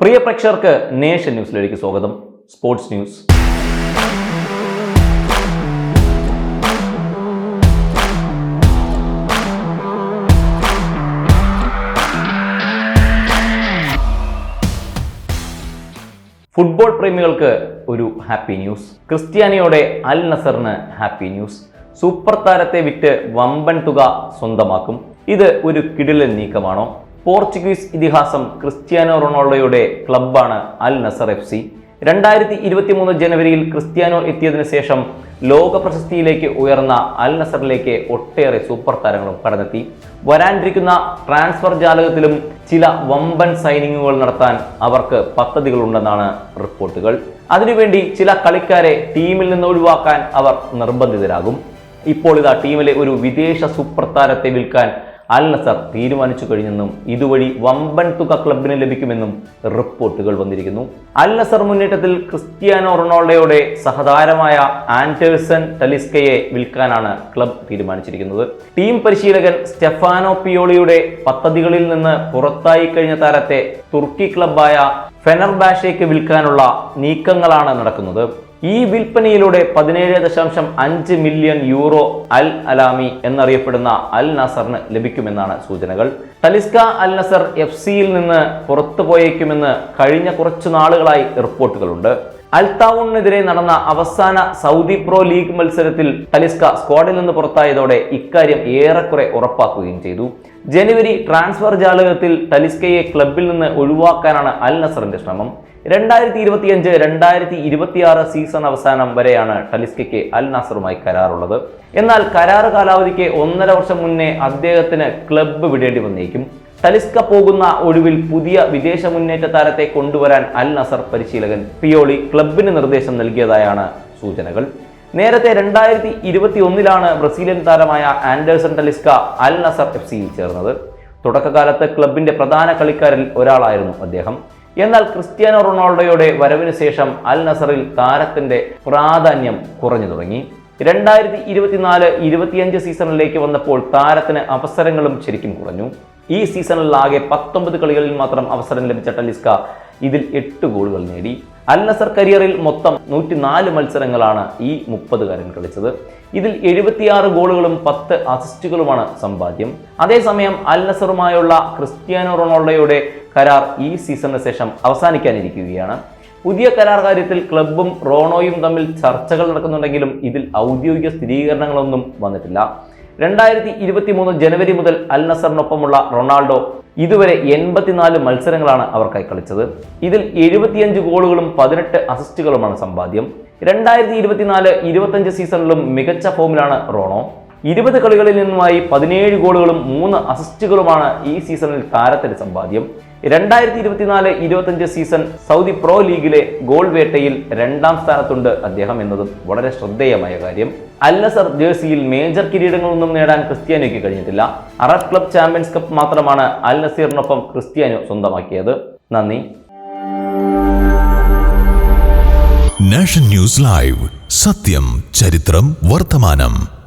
പ്രിയ പ്രേക്ഷകർക്ക് നേഷൻ ന്യൂസിലേക്ക് സ്വാഗതം. Sports news. ഫുട്ബോൾ പ്രേമികൾക്ക് ഒരു ഹാപ്പി ന്യൂസ്. ക്രിസ്ത്യാനിയോടെ അൽ നസറിന് ഹാപ്പി ന്യൂസ്. സൂപ്പർ താരത്തെ വിറ്റ് വമ്പൻ തുക സ്വന്തമാക്കും. ഇത് ഒരു കിടിലൻ നീക്കമാണോ? പോർച്ചുഗീസ് ഇതിഹാസം ക്രിസ്ത്യാനോ റൊണാൾഡോയുടെ ക്ലബ്ബാണ് അൽ നസർ എഫ് സി. രണ്ടായിരത്തി ഇരുപത്തി മൂന്ന് ജനുവരിയിൽ ക്രിസ്ത്യാനോ എത്തിയതിനു ശേഷം ലോക പ്രശസ്തിയിലേക്ക് ഉയർന്ന അൽ നസറിലേക്ക് ഒട്ടേറെ സൂപ്പർ താരങ്ങളും കടന്നെത്തി. വരാനിരിക്കുന്ന ട്രാൻസ്ഫർ ജാലകത്തിലും ചില വമ്പൻ സൈനിങ്ങുകൾ നടത്താൻ അവർക്ക് പദ്ധതികളുണ്ടെന്നാണ് റിപ്പോർട്ടുകൾ. അതിനുവേണ്ടി ചില കളിക്കാരെ ടീമിൽ നിന്ന് ഒഴിവാക്കാൻ അവർ നിർബന്ധിതരാകും. ഇപ്പോൾ ഇതാ ടീമിലെ ഒരു വിദേശ സൂപ്പർ താരത്തെ വിൽക്കാൻ അൽ നസർ തീരുമാനിച്ചു കഴിഞ്ഞെന്നും ഇതുവഴി വമ്പൻ തുക ക്ലബിന് ലഭിക്കുമെന്നും റിപ്പോർട്ടുകൾ വന്നിരിക്കുന്നു. അൽ നസർ മുന്നേറ്റത്തിൽ ക്രിസ്ത്യാനോ റൊണാൾഡോയുടെ സഹതാരമായ ആൻഡേഴ്സൺ ടലിസ്കയെ വിൽക്കാനാണ് ക്ലബ് തീരുമാനിച്ചിരിക്കുന്നത്. ടീം പരിശീലകൻ സ്റ്റെഫാനോ പിയോളിയുടെ പദ്ധതികളിൽ നിന്ന് പുറത്തായി കഴിഞ്ഞ താരത്തെ തുർക്കി ക്ലബായ ഫെനർബാഷയ്ക്ക് വിൽക്കാനുള്ള നീക്കങ്ങളാണ് നടക്കുന്നത്. ഈ വിൽപ്പനയിലൂടെ പതിനേഴ് ദശാംശം അഞ്ച് മില്യൺ യൂറോ അൽ അലാമി എന്നറിയപ്പെടുന്ന അൽ നസറിന് ലഭിക്കുമെന്നാണ് സൂചനകൾ. തലിസ്ക അൽ നസർ എഫ് സിയിൽ നിന്ന് പുറത്തു പോയേക്കുമെന്ന് കഴിഞ്ഞ കുറച്ചു നാളുകളായി റിപ്പോർട്ടുകളുണ്ട്. അൽത്താവൂണിനെതിരെ നടന്ന അവസാന സൗദി പ്രോ ലീഗ് മത്സരത്തിൽ തലിസ്ക സ്ക്വാഡിൽ നിന്ന് പുറത്തായതോടെ ഇക്കാര്യം ഏറെക്കുറെ ഉറപ്പാക്കുകയും ചെയ്തു. ജനുവരി ട്രാൻസ്ഫർ ജാലകത്തിൽ തലിസ്കയെ ക്ലബിൽ നിന്ന് ഒഴിവാക്കാനാണ് അൽ നസറിന്റെ ശ്രമം. രണ്ടായിരത്തി ഇരുപത്തിയഞ്ച് രണ്ടായിരത്തി ഇരുപത്തിയാറ് സീസൺ അവസാനം വരെയാണ് ടലിസ്കയ്ക്ക് അൽ നാസറുമായി കരാറുള്ളത്. എന്നാൽ കരാർ കാലാവധിക്ക് ഒന്നര വർഷം മുന്നേ അദ്ദേഹത്തിന് ക്ലബ്ബ് വിടേണ്ടി വന്നേക്കും. ടലിസ്ക പോകുന്ന ഒടുവിൽ പുതിയ വിദേശ മുന്നേറ്റ താരത്തെ കൊണ്ടുവരാൻ അൽ നസർ പരിശീലകൻ പിയോളി ക്ലബിന് നിർദ്ദേശം നൽകിയതായാണ് സൂചനകൾ. നേരത്തെ രണ്ടായിരത്തി ഇരുപത്തി ഒന്നിലാണ് ബ്രസീലിയൻ താരമായ Anderson Talisca al Nassr F സിയിൽ ചേർന്നത്. തുടക്കകാലത്ത് ക്ലബിന്റെ പ്രധാന കളിക്കാരിൽ ഒരാളായിരുന്നു അദ്ദേഹം. എന്നാൽ ക്രിസ്ത്യാനോ റൊണാൾഡോയുടെ വരവിന് ശേഷം അൽ നസറിൽ താരത്തിന്റെ പ്രാധാന്യം കുറഞ്ഞു തുടങ്ങി. രണ്ടായിരത്തി ഇരുപത്തിനാല് ഇരുപത്തിയഞ്ച് സീസണിലേക്ക് വന്നപ്പോൾ താരത്തിന് അവസരങ്ങളും ശരിക്കും കുറഞ്ഞു. ഈ സീസണിൽ ആകെ പത്തൊമ്പത് കളികളിൽ മാത്രം അവസരം ലഭിച്ച ടലിസ്ക ഇതിൽ എട്ട് ഗോളുകൾ നേടി. അൽ നസർ കരിയറിൽ മൊത്തം നൂറ്റിനാല് മത്സരങ്ങളാണ് ഈ മുപ്പതുകാരൻ കളിച്ചത്. ഇതിൽ എഴുപത്തിയാറ് ഗോളുകളും പത്ത് അസിസ്റ്റുകളുമാണ് സമ്പാദ്യം. അതേസമയം അൽ നസറുമായുള്ള ക്രിസ്ത്യാനോ റൊണാൾഡോയുടെ കരാർ ഈ സീസണിന് ശേഷം അവസാനിക്കാനിരിക്കുകയാണ്. പുതിയ കരാർ കാര്യത്തിൽ ക്ലബും റോണോയും തമ്മിൽ ചർച്ചകൾ നടക്കുന്നുണ്ടെങ്കിലും ഇതിൽ ഔദ്യോഗിക സ്ഥിരീകരണങ്ങളൊന്നും വന്നിട്ടില്ല. രണ്ടായിരത്തി ഇരുപത്തി മൂന്ന് ജനുവരി മുതൽ അൽ നസറിനൊപ്പമുള്ള റൊണാൾഡോ ഇതുവരെ എൺപത്തിനാല് മത്സരങ്ങളാണ് അവർക്കായി കളിച്ചത്. ഇതിൽ എഴുപത്തിയഞ്ച് ഗോളുകളും പതിനെട്ട് അസിസ്റ്റുകളുമാണ് സമ്പാദ്യം. രണ്ടായിരത്തി ഇരുപത്തിനാല് ഇരുപത്തഞ്ച് സീസണിലും മികച്ച ഫോമിലാണ് റോണോ. ഇരുപത് കളികളിൽ നിന്നുമായി പതിനേഴ് ഗോളുകളും മൂന്ന് അസിസ്റ്റുകളുമാണ് ഈ സീസണിൽ താരത്തിന്റെ സമ്പാദ്യം. രണ്ടായിരത്തി ഇരുപത്തിനാല് ഇരുപത്തഞ്ച് സീസൺ സൗദി പ്രോ ലീഗിലെ ഗോൾ വേട്ടയിൽ രണ്ടാം സ്ഥാനത്തുണ്ട് അദ്ദേഹം എന്നതും വളരെ ശ്രദ്ധേയമായ കാര്യം. അല്ലസർ ജേഴ്സിയിൽ മേജർ കിരീടങ്ങളൊന്നും നേടാൻ ക്രിസ്ത്യാനോയ്ക്ക് കഴിഞ്ഞിട്ടില്ല. അറബ് ക്ലബ് ചാമ്പ്യൻസ് കപ്പ് മാത്രമാണ് അൽ നസീറിനൊപ്പം ക്രിസ്ത്യാനോ സ്വന്തമാക്കിയത്. നന്ദി. Nation news live. സത്യം ചരിത്രം വർത്തമാനം.